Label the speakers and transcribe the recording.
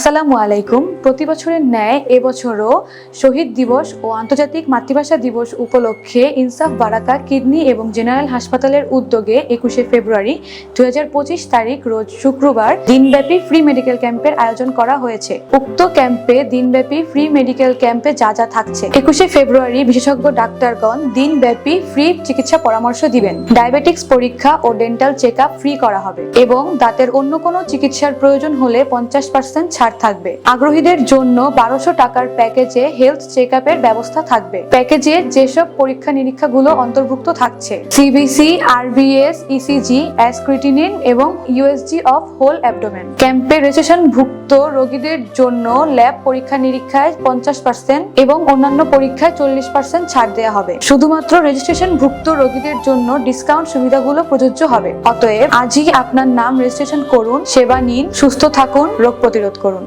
Speaker 1: আসসালামু আলাইকুম। প্রতি বছরের ন্যায় এবছরও শহীদ দিবস ও আন্তর্জাতিক মাতৃভাষা দিবস উপলক্ষে ইনসাফ বারাকা কিডনি এবং জেনারেল হাসপাতালের উদ্যোগে একুশে ফেব্রুয়ারি দু তারিখ রোজ শুক্রবার দিনব্যাপী ফ্রি মেডিকেল ক্যাম্পের আয়োজন করা হয়েছে। উক্ত ক্যাম্পে দিনব্যাপী ফ্রি মেডিকেল ক্যাম্পে যা যা থাকছে। একুশে ফেব্রুয়ারি বিশেষজ্ঞ ডাক্তারগণ দিনব্যাপী ফ্রি চিকিৎসা পরামর্শ দিবেন। ডায়াবেটিক্স পরীক্ষা ও ডেন্টাল চেক ফ্রি করা হবে এবং দাঁতের অন্য কোনো চিকিৎসার প্রয়োজন হলে পঞ্চাশ পার্সেন্ট ছাড় থাকবে। আগ্রহীদের জন্য বারোশো টাকার প্যাকেজে হেলথ চেক আপের ব্যবস্থা থাকবে। প্যাকেজে যেসব পরীক্ষা নিরীক্ষাগুলো অন্তর্ভুক্ত থাকছে সিবিসি আরবিএস ইসিজি অ্যাসক্রিটিনিন এবং ইউএসজি অফ হোল অ্যাবডোমেন ক্যাম্পে রেজিস্ট্রেশন ভুক্ত রোগীদের জন্য ল্যাব পরীক্ষা নিরীক্ষায় পঞ্চাশ পার্সেন্ট এবং অন্যান্য পরীক্ষায় চল্লিশ পার্সেন্ট ছাড় দেওয়া হবে। শুধুমাত্র রেজিস্ট্রেশন ভুক্ত রোগীদের জন্য ডিসকাউন্ট সুবিধাগুলো প্রযোজ্য হবে। অতএব আজই আপনার নাম রেজিস্ট্রেশন করুন, সেবা নিন, সুস্থ থাকুন, রোগ প্রতিরোধ করুন।